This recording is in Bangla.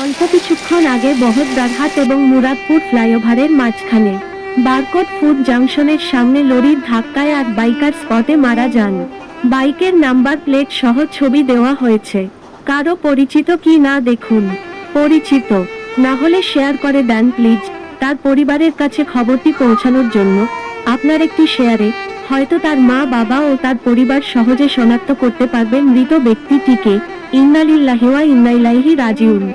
অল্প কিছুক্ষণ আগে বহদ্দারহাট এবং মুরাদপুর ফ্লাইওভারের মাঝখানে বারকোট ফুড জাংশনের সামনে লরির ধাক্কায় এক বাইকার স্পটে মারা যান। বাইকের নাম্বার প্লেট সহ ছবি দেওয়া হয়েছে। কারও পরিচিত কি না দেখুন। পরিচিত। না হলে শেয়ার করে দেন প্লিজ। তার পরিবারের কাছে খবরটি পৌঁছানোর জন্য আপনার একটি শেয়ারে হয়তো তার মা, বাবা ও তার পরিবার সহজে শনাক্ত করতে পারবেন মৃত ব্যক্তিটিকে। ইন্নালিল্লাহিওয়া ইন্নাইলাইহি ইন্না রাজিউন।